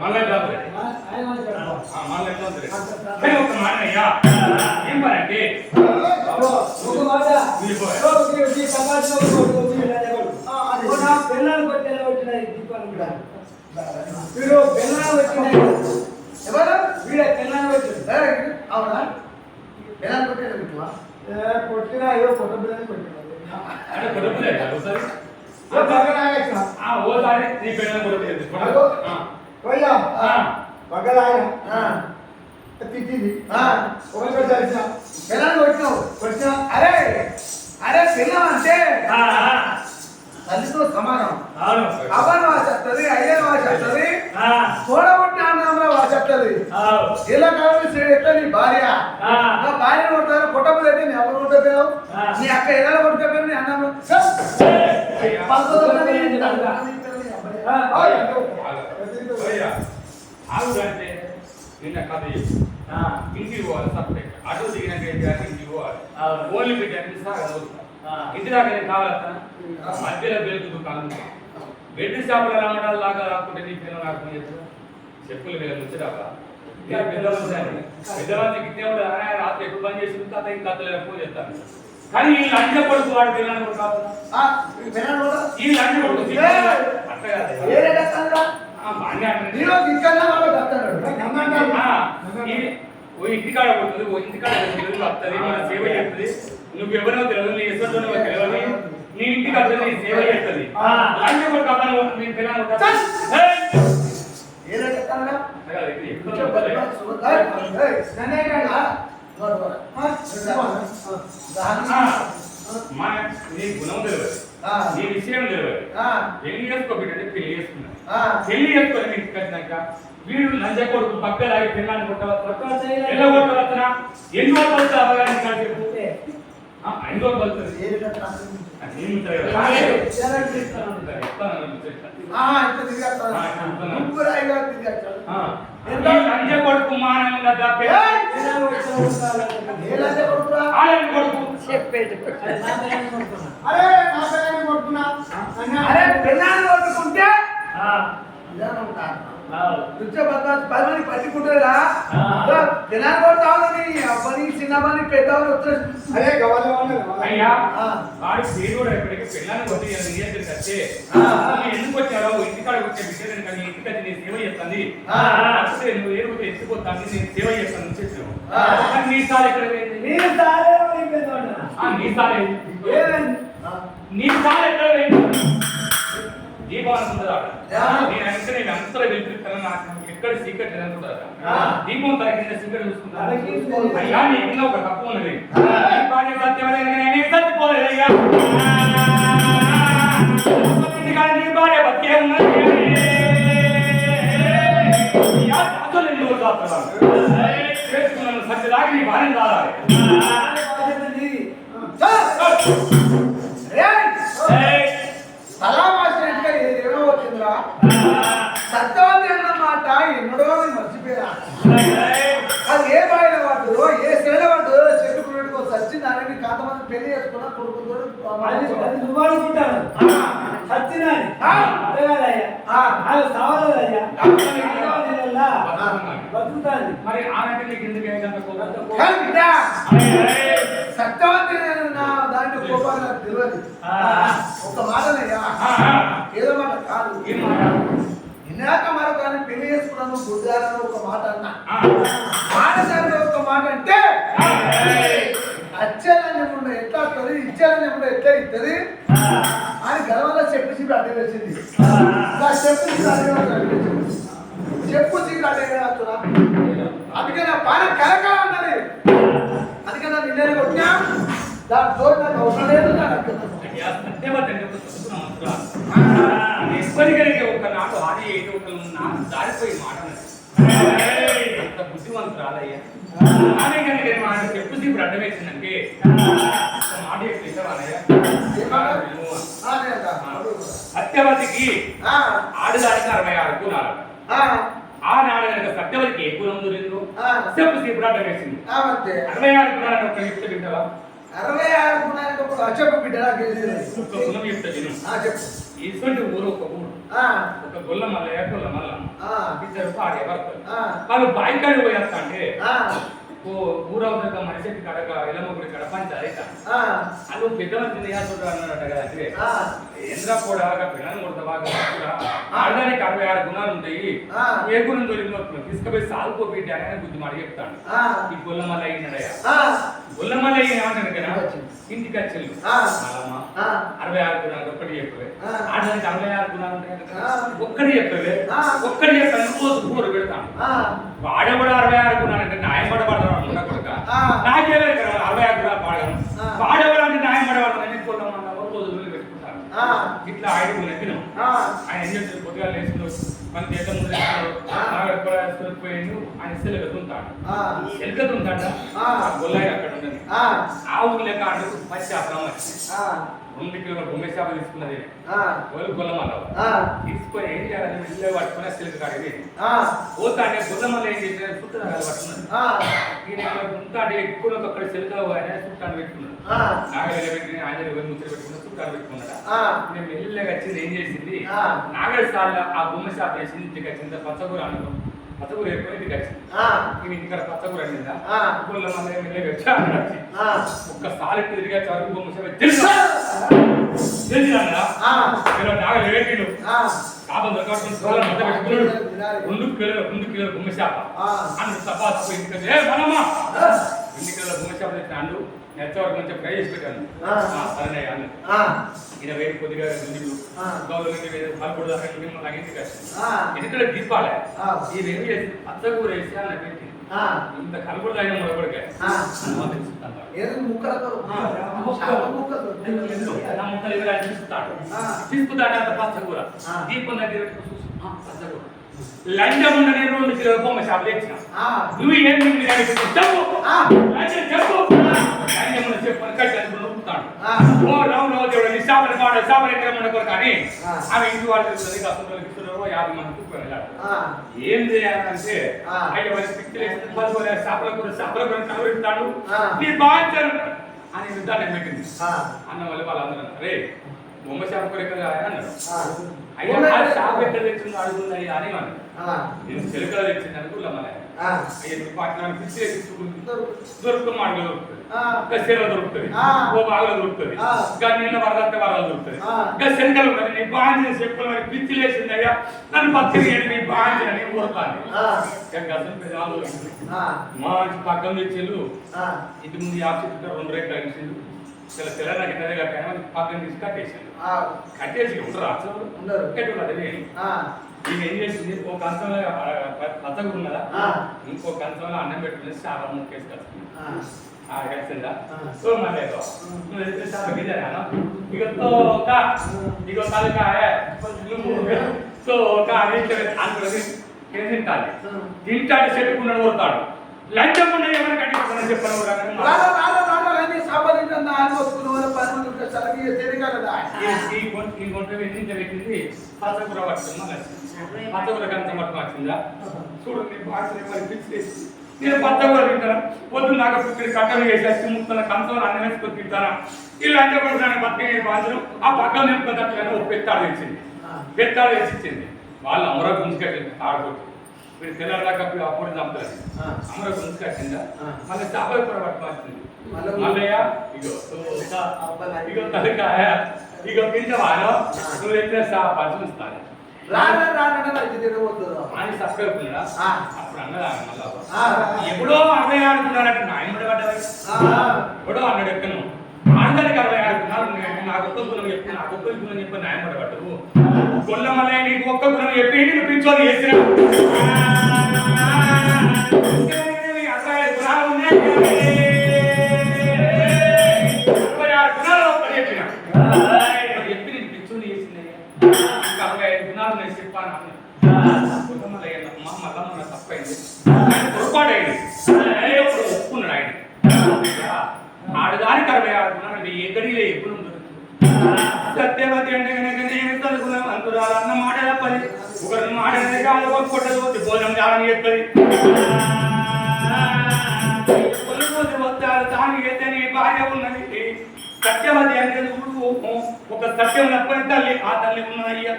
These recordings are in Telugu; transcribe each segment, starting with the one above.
మళ్ళీ రాదు మళ్ళీ ఎట్లా ఉంది కానీ ఒక మాట అయ్యా ఏం పని అంటే ఎవరు కొట్టిన ఏయ్, అవునా ఎలా కొట్టేది మీకు అయ్యో కొత్త బిల్లని కొట్టిన అంటే కొడుకులేదు ఒకసారి ఏ పగలాగచ్చిన ఆ ఓసారి నీ పిల్లలు కొడుకులేదు అగో. ఆ. పోయా ఆ. పగలాయ ఆ, తిట్టింది. ఒకరితో తెలిసిన ఎలా కొట్టినావు వచ్చిన అరే అరే పిల్లం అంటే. తల్లితో సమానం అవన్ వాచ వస్తుంది అయ్యన్ వాచ వస్తుంది. చూడబుట్టి అన్నంలో వాచ వస్తుంది. ఇలా కావాలి ఎత్త నీ భార్య. నా భార్య కొడతారు కొట్టబోదు అయితే నీ ఎవరు కొట్టపోయావు ఆ. నీ అక్క ఎలా కొట్టపోయావు నీ అన్నంలో అయ్యా. ఆ, అయ్యా. ఆగు అంటే నిన్న కథ. ఇంటికి పోవాలి సపరేట్ అటు దిగినాక ఇంటికి పోవాలి. ఓన్లీ చదువుతా ఆ. ఇంటి దాకా నేను కావాలన్నా మధ్యలో బెల్ట్ దుకాణం బెడ్ షాపులో రావడాలు లాగా రాకుంటే నీ పిల్లలు నాకు చెప్పులు మీద ముచ్చరాక పెద్దవాళ్ళు పెద్దవాళ్ళకి ఇట్టే రాత్రి ఎప్పుడు పని చేసి కథ ఇంకా కథలు ఫోన్ చేస్తాను కానీ ఈ లంచ కొడుకు వాడు పిల్లలు కూడా కాదు ఈ లంచ కొడుకు అట్లా కాదు ఆ, బాగానే అంటుంది. ఆ, ఓ ఇంటికాడ కొడుతుంది ఓ ఇంటికాడ తెలియదు వస్తుంది మన సేవ చేస్తుంది నువ్వు ఎవరో తెలియదు నీ ఇష్టంతో తెలియదు నీ ఇంటికి అర్థం నీ సేవ చేస్తుంది ఆ. లంచ కొడుకు అతను పిల్లలు మన నీ గుణం తెలియదు నీ విషయం తెలియదు పెళ్ళి చేసుకోబెట్టంటే పెళ్ళి చేసుకున్నాను పెళ్ళి చేసుకొని ఇంటికి వచ్చినాక వీడు లంచ కొడుకు పక్కలాగి పిల్లని కొట్టవచ్చు ఎలా కొట్టవచ్చునా ఎన్ని వస్తుంది అవగాహన చెప్పు. ఆ, ఐదు రోజులు వస్తుంది. నేను ఉంటాయి కదా. చెప్తాను చెప్తాను. ఆ, ఈ లంచ కొడుకు మానం కొడుకు? కొట్టుకుంటే పది పట్టుకుంటారా. పిల్లాన్ని కొడతావు నీ అబ్బని చిన్న పని పెద్దవాళ్ళు వచ్చేసి అరే గవాలే వాళ్ళు గవాలే. అయ్యా. వాడు పేదోడు ఎప్పటికీ పిల్లని కొట్టి నియంత్రణ ఎందుకు వచ్చారో ఇంటికాడ వచ్చే బిడ్డని కానీ ఇంటికి నేను సేవ చేస్తాను ఆ. అప్పుడే నువ్వు నేను సేవ చేస్తాను. కానీ నీ సార్ పోయింది? నీ సారే నీ? ఏమైంది? నీ సార్ ఎక్కడ? దీపావళి. నేను అంటే నేను అంతలో వెళ్తున్నాను నాకు ఎక్కడ సీక్రెట్ ఆ. దీపం తగ్గిన సీక్రెట్ చూసుకుంటాను. అయ్యా నీకున్న ఒక తప్పు ఉన్నది ఆ. ఈ భార్య చచ్చిపోలేదు అయ్యా ఇంటికాడ నీ భార్య బతికే తలా మార్చినట్టుగా ఏదేమో వచ్చిందిరా సత్యవతి అన్న మాట ఎన్నడో నేను మర్చిపోయా అది ఏ బాయిల పడ్డదో ఏ సేల పడ్డదో చెట్టుకున్నట్టుకో సచ్చిందని కాంతమంది పెళ్ళి చేసుకున్నా అది నువ్వు అనుకుంటాను సత్యనారాయణ ఆ. అదే కాదయ్యా ఆ. అది సావలేదయ్యా బతుకుతున్నాను. బతుకుతాంది మరి ఏయ్, సత్యవతి నా దాంట్లో కోపాలు నాకు తెలియదు. ఒక మాటనయ్యా. ఏదో మాట కాదు? ఇన్నాక పెళ్ళి చేసుకున్నాను ఒక మాట అన్నా. ఒక మాట అంటే ఎట్లా ఇస్తుంది? అని చెప్పు చీపు అడ్డే వచ్చింది ఇలా చెప్పు చీపు అడ్డే వచ్చింది చెప్పు చీపు అడ్డే వస్తున్నా అందుకే నా పాన కలకా దాని తోడు నాకు అవసరం లేదు. నాకు సత్యవతి ఒక నాటు హాని ఏదో ఒక నాకు దారిపోయి మాట. అంత బుద్ధిమంతురాలయ్యా. ఆమె కనుక నేను మాట చెప్పు ఇప్పుడు అడ్డం వేసిందంటే మాట. సత్యవతికి ఆడదానికి అరవై ఆరు కులాలు. ఆ, ఆ నాడు కనుక సత్యవతికి ఏ కులం దొరిందో. చెప్పు ఇప్పుడు అడ్డం వేసింది అరవై ఆరు కులాలను ఒక చెప్తే వింటావా? అరవై ఆరు గుణానికి ఒక చెప్పు బిడ్డ నాకు తెలియదు. ఒక కులం చెప్తే ఆ, చెప్పు. ఇటువంటి ఊరు ఒక ఊరు ఆ, ఒక గొల్ల మల్లయ్య గొల్ల మల్ల. ఆ, ఇద్దరు భార్య భర్తలు ఆ, వాళ్ళు బాయికాడి పోయేస్తా అంటే ఆ, ఓ ఊరవుతాక మనిషి కడక ఎల్లమ్మ గుడి కడ పంచాయత ఆ, వాళ్ళు పెద్ద మంది నియాసుడు అన్నాడట కదా అంటే ఏంద్రా కూడా పిల్లలు కొడతా బాగా ఆడడానికి అరవై ఆరు గుణాలు ఉంటాయి. ఆ. ఏ గుణం దొరికిందో తీసుకుపోయి సాగుకో పెట్టి అని బుద్ధి మాట చెప్తాడు ఆ, ఈ గొల్ల మల్లయ్య అయినాడయ్యా. కదా ఇంటికొచ్చింది. ఇంటికి వచ్చి ఆ. మల్లమ్మ ఆ, అరవై ఆరు గుణాలు ఒక్కటి చెప్పవే ఆ. ఆడడానికి అరవై ఆరు గుణాలు ఉంటాయి. ఒక్కటి చెప్పవే ఆ. ఒక్కటి చెప్పాను రోజు కూర పెడతాను ఆ, వాడబడి అరవై ఆరు గుణాలంటే న్యాయం పడబడరు ఉండకూడక ఆ. నాకే ఇక్కడ అరవై ఆరు గుణాలు పాడగలను ఆ. వాడబడంటే న్యాయం అని రోజు వదిలి పెట్టుకుంటాను. ఇట్లా ఆయన. ఆయన ఏం చేస్తారు పొద్దుగా లేచుకున్నాడు మన చేత ముందు ఆ. పోయిండు ఆయన సెలగతుంటాడ ఆ. గొల్లాయి అక్కడ ఉండని ఆ, ఆ ఊళ్ళో కాడు పచ్చి ఆ, రెండు కిలోల బొమ్మ చేప తీసుకున్నది గొల్లు గొల్లమల్ల ఆ, తీసుకొని ఏం చేయాలని మెల్లగా పట్టుకుని సిల్క్ కాడిది ఆ, పోతానే గొల్లమల్ల ఏం చేసిన చుట్టాలు పట్టుకున్నాడు ఇక్కడ ఉంటాడు ఎక్కువ అక్కడ సిల్క్ ఆయన చుట్టాలు పెట్టుకున్నాడు. ఆ, నాగలిగ పెట్టి ఆయన ముచ్చట పెట్టుకున్నాడు చుట్టాలు పెట్టుకున్నాడా? ఆ, నేను మెల్లగా వచ్చింది ఏం చేసింది? ఆ. నాగల సార్లు ఆ బొమ్మ షాప్ వేసింది ఇంటికి వచ్చింది పచ్చకూర అనుకో. పచ్చకూర ఎక్కువ ఆ, నేను ఇంటికాడ పచ్చకూర అయిందా ఆ. గొల్లమల్ల మెల్లగా వచ్చి. ఒక్కసారి తిరిగా చదువు బొమ్మ తెలిసి? తెలిసినా ఆ, నాగలు వేటిడు ఆ, పాపం పెట్టుకున్నాడు రెండు కిలోల రెండు కిలోల గుమ్మ చేప. ఆ. అందు తప్పా ఏ మనమా రెండు కిలోల గుమ్మ చేప తెచ్చిన అండు నెచ్చవరకు మంచిగా ఫ్రై చేసి పెట్టాను. సరే అన్న. ఈయన వేడి కొద్దిగా. గౌరవ మిమ్మల్ని దీపాలే. ఈ చేసి వేసి. ఇంత కలుపుడు తాగిన నా ముక్కలు తీసుకుంటాడు. తీసుకుంటాడు అంత. దీపం దగ్గర పెట్టుకొని చూసి, రెండు కిలో బొమ్మ షాప్ తెచ్చిన ఆ. నువ్వు ఏం చెప్పు. లంచం చెప్పు లంచం ఉన్న చెప్పు అని కట్టి అనుకుని నొప్పుతాడు. ఓ రావు రావు దేవుడు నీ షాపని వాడు షాపని ఎక్కడ ఉండకూడదు కానీ ఆ. ఆమె ఇంటి వాళ్ళు తెలుస్తుంది కస్టమర్లు ఇస్తున్నారు యాభై మంది కూర్చొని వెళ్ళాడు. ఏం చేయాలంటే ఆ. అయ్యో మరి పిక్చర్ కూర చేపల కూర కలవెడతాడు ఆ. నీ బాధ్యత అని యుద్ధాన్ని పెట్టింది. అన్న వాళ్ళు వాళ్ళందరూ అన్నారు, రే బొమ్మ చేప కూర ఎక్కడ కావాలి?" అన్నారు. అయ్యా ఆ చేప ఎక్కడ తెచ్చిందో అడుగుంది అయ్యా అని ఆ. నేను చిలకలు తెచ్చింది అనుకున్నా మన. అయ్యా నువ్వు పట్టిన పిచ్చి తెచ్చుకుంటుంది దొరుకుతుంది మాటలు దొరుకుతుంది ఆ. ఇంకా సేవ దొరుకుతుంది ఆ. ఓ బాగా దొరుకుతుంది ఆ. ఇంకా నీళ్ళ వరదంటే వరద దొరుకుతుంది ఆ. ఇంకా శంకలు ఉన్నది నీ బాగా చెప్పులు మరి పిచ్చి లేచింది అయ్యా నన్ను పక్కన నీ బాగా అని ఊరుతాను ఆ. ఇంకా అసలు పెద్ద ఆలోచన. ఆ. మా ఇంటి పక్కన తెచ్చిళ్ళు ఆ. ఇంటి ముందు యాప్ చెప్తే రెండు రేట్లు తెల్ల నాకు ఇద్దరే కట్టాను పక్కన తీసి. కట్టేసి ఉండరు అసలు ఉండరు. కట్టి ఏం చేసింది? ఒక కంచంలో పచ్చగా ఉన్నదా. ఇంకో కంచంలో అన్నం పెట్టుకుని చాలా ముక్కేసి. ఆ. కలిసిందా. సో ఇక తోక. ఇక తలకాయ. తోక అని తింటాలి తింటాడు చెట్టుకున్నాడు కొడతాడు లంచం కట్టిపోతానని చెప్పను సంపాదించండి, ఆయన వస్తువులు, వాళ్ళ పని మంది ఉంటే ఇక తెలియగలదా? ఈ ఈ గుంట ఇంత పెట్టింది పచ్చకూర పట్టుకుని మళ్ళీ పచ్చకూర కంచం పట్టుకుని వచ్చిందా చూడు నీ భాష మరి పిచ్చి నేను పచ్చకూర తింటానా? పొద్దు నాకు పుట్టిన కట్టలు వేసేసి ముక్కల కంచం అన్నం వేసుకొని తింటానా? ఇలా అంటే కూడా బాధ్యత ఆ పక్కన నింపుకున్నట్టుగానే ఒక పెత్తాడు తెచ్చింది. పెత్తాడు వేసి ఇచ్చింది. వాళ్ళు అమర గుంజుకట్టింది ఆడుకోటి వీడు తెల్లదాకా అప్పుడు ఆ. అమర గుంజుకట్టిందా ఆ. మళ్ళీ చేపల కూర పట్టుకొచ్చింది మల్లయ్య ఇగో. ఇగో. తలకాయ ఇగో నువ్వు ఎట్లా. ఎప్పుడో అరవై ఆడుతున్నాడంటే నా ఆయన. ఎప్పుడో అన్నాడు ఎక్కను ఆడదానికి అరవై ఒక్క గుణం చెప్పి నాకు ఒక్క గుణం చెప్పి న్యాయం పడబడ్డు కొల్లమల్ల నీకు ఒక్క గుణం చెప్పి నేను పిచ్చోని చేసిన. అరవై ఐదు గుణాలు ఉన్నాయి. చెప్పి నేను పిచ్చోని చేసిందయ్యా ఇంకా అరవై ఐదు గుణాలు నేను చెప్పాను అన్న. కొల్లమల్ల అయ్యా, మా మల్లమ్మ తప్పైంది ఆయన పొరపాటైంది ఆయన ఇప్పుడు ఒప్పుకున్నాడు ఆయన ఆడదానికి అరవై ఆరు గుణాలు ఏ గడిలో ఎప్పుడు సత్యవతి అంటే కనుక నేను తలుకున్న అంతురాలు మాట తప్పది ఒకరిని మాట కాదు కొట్టదు భోజనం చాలని చెప్తుంది కొనుగోలు వస్తారు తాను అయితే నీ భార్య ఉన్నది సత్యం అది అంటే చూడు ఒక సత్యం తప్పని తల్లి ఆ తల్లి ఉన్నదయ్యా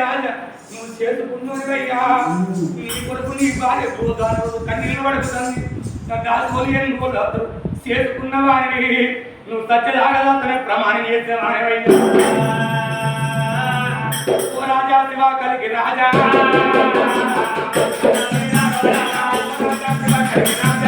రాజా? నువ్వు చేసుకున్నవయ్యా నీ కొడుకు నీ భార్య రోజు కన్నీళ్ళు పడుతుంది దాచుకొని ఎన్నుకోలేదు చేసుకున్న వారిని నువ్వు సత్యదాగదాతనే ప్రమాణం చేసే ఓ రాజా శివా కలిగి రాజా రాజా.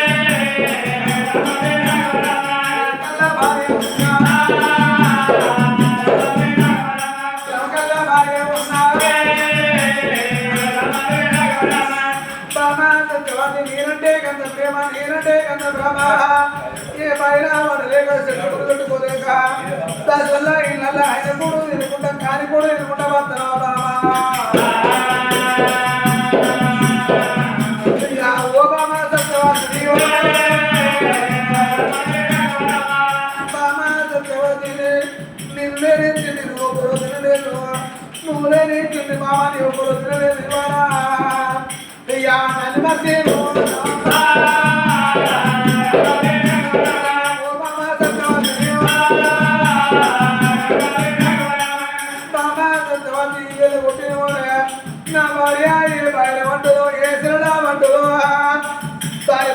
నేనంటే కంత ప్రేమ నేనంటే కంద భ్రమ ఏ పైన వాడు లేక దానివల్ల ఇళ్ళ ఆయన కూడా ఎదుర్కొంటాం కాని కూడా ఎదుర్కొంటా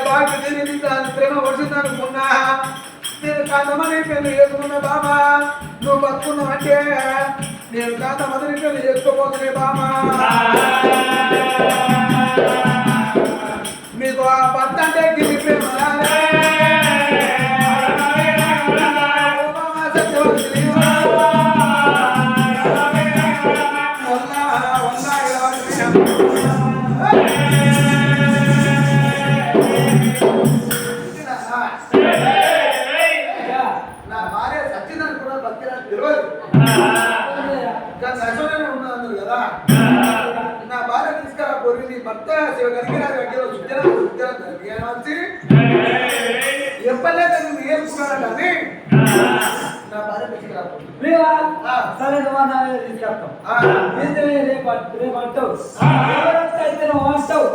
బాగా తిరిగి దాని ప్రేమ వచ్చిందనుకున్నా నేను కాంతమని పెళ్ళి చేసుకున్న బాబా నువ్వు బతుకున్నావంటే నేను కాంతమని పెళ్ళి చేసుకోబోతున్నా బామా. మీకు ఆ భర్త అంటే ఆ. సరే తీసుకెళ్తాం. రేపు అట్- రేపు అంటావు. అయితే నువ్వు అంటావు.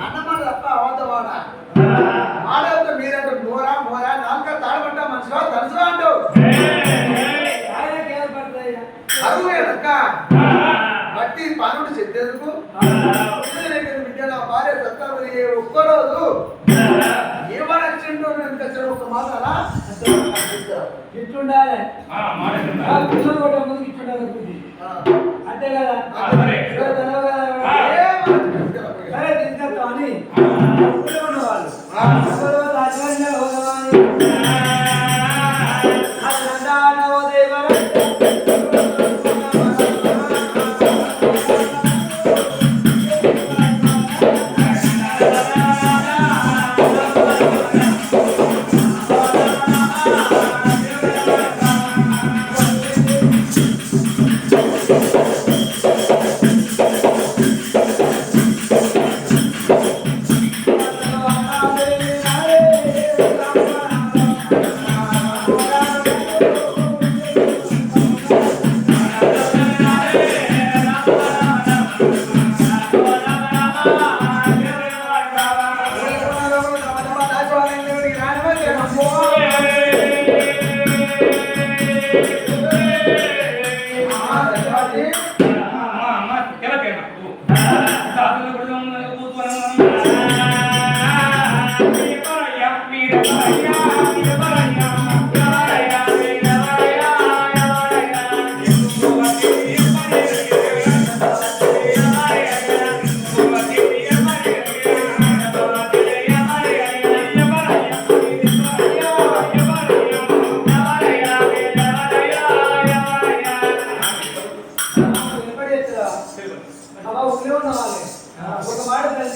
అన్నమాట తప్ప అవతవాడా ఆడవుతా మీరంటే మోరా మోరా నాలుక తాడబడ్డ మనిషిగా తలుసుగా అంటావు. ఆయనకి ఏర్పడతాయ్యా. అరువు ఎనక బట్టి పనుడు చెత్తేందుకు? బిడ్డ నా భార్య సత్తామని ఒక్కరోజు తెచ్చిన ఒక మాట అలా ఇట్లుండాలి పిల్లలు కూడా ముందుకు ఇట్లుండాలి బుద్ధి. అంతే కదా? సరే. తీసుకెళ్తాం అని. అప్పుడే ఉన్నవాళ్ళు.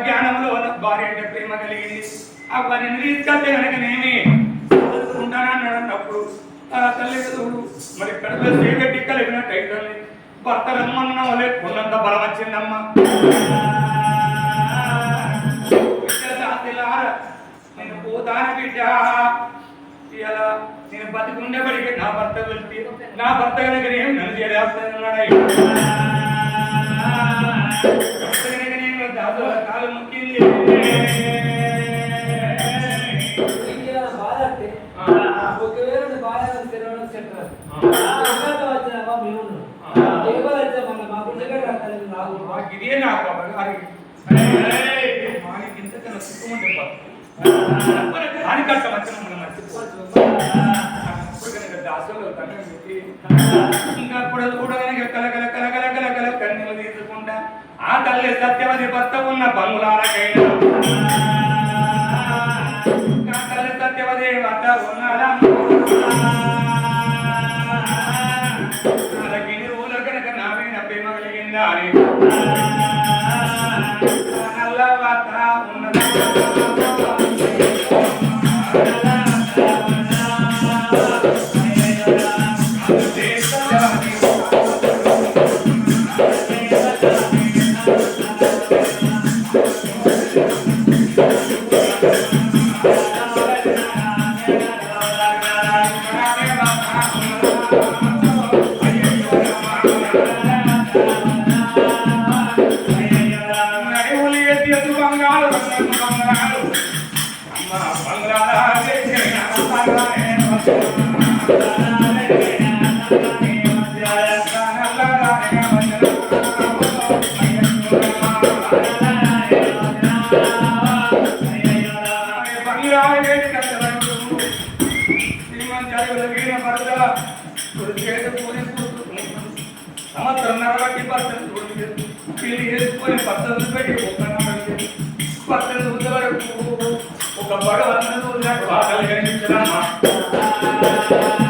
జ్ఞానంలో భార్య అంటే ప్రేమ కలిగి ఆ పనిని తీసుకొస్తే కనుకనేమి ఉంటానన్నాడు అన్నప్పుడు తల్లి చూడు మరి కడుపులో చీకటి కలిగినట్టయితే భర్త రమ్మన్న వాళ్ళే కొన్నంత బలం వచ్చిందమ్మా. నేను పోతాను బిడ్డ. ఇలా నేను బతికుండేపడికి నా భర్త వెళ్తే నా భర్త కనుక నేను నన్ను చేస్తున్నాడు దాని వచ్చిన ఇంకా అప్పుడు కలకల కన్నీళ్ళు తీసుకుంటా ఆ తల్లి సత్యవతి భర్త ఉన్న బంగులాలకైనా ఆ తల్లి సత్యవతి భర్త ఉన్నారా కనుక నా మీద ప్రేమ కలిగిందా అని la la సంవత్సరం నరబట్టి పర్సెంట్ పెళ్ళి చేసుకొని పర్సెంట్ పెట్టి ఒక పర్సెంట్ వరకు ఒక బడవ బాధలు కనిపించడమ్మా నాదా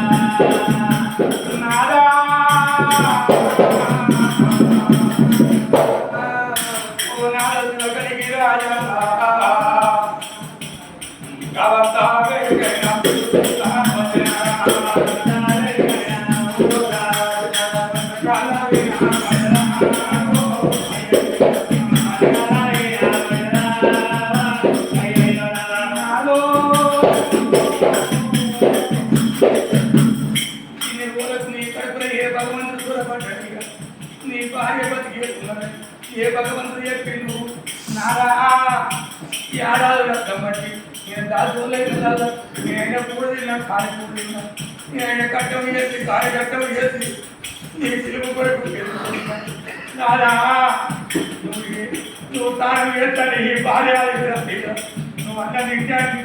ఏ భగవంతుడు చెప్పిండు నారా ఈ ఆడాలి కాబట్టి నేను దాచుకోలేదు కదా. కూడా తిన్నా కాలి కూడా తిన్నా నేను కట్టం చేసి కాలి కట్టం చేసి నీ సిలువ కొరకు నారా నువ్వు నువ్వు తాను చేస్తాను ఈ భార్య నువ్వు అన్న తింటాను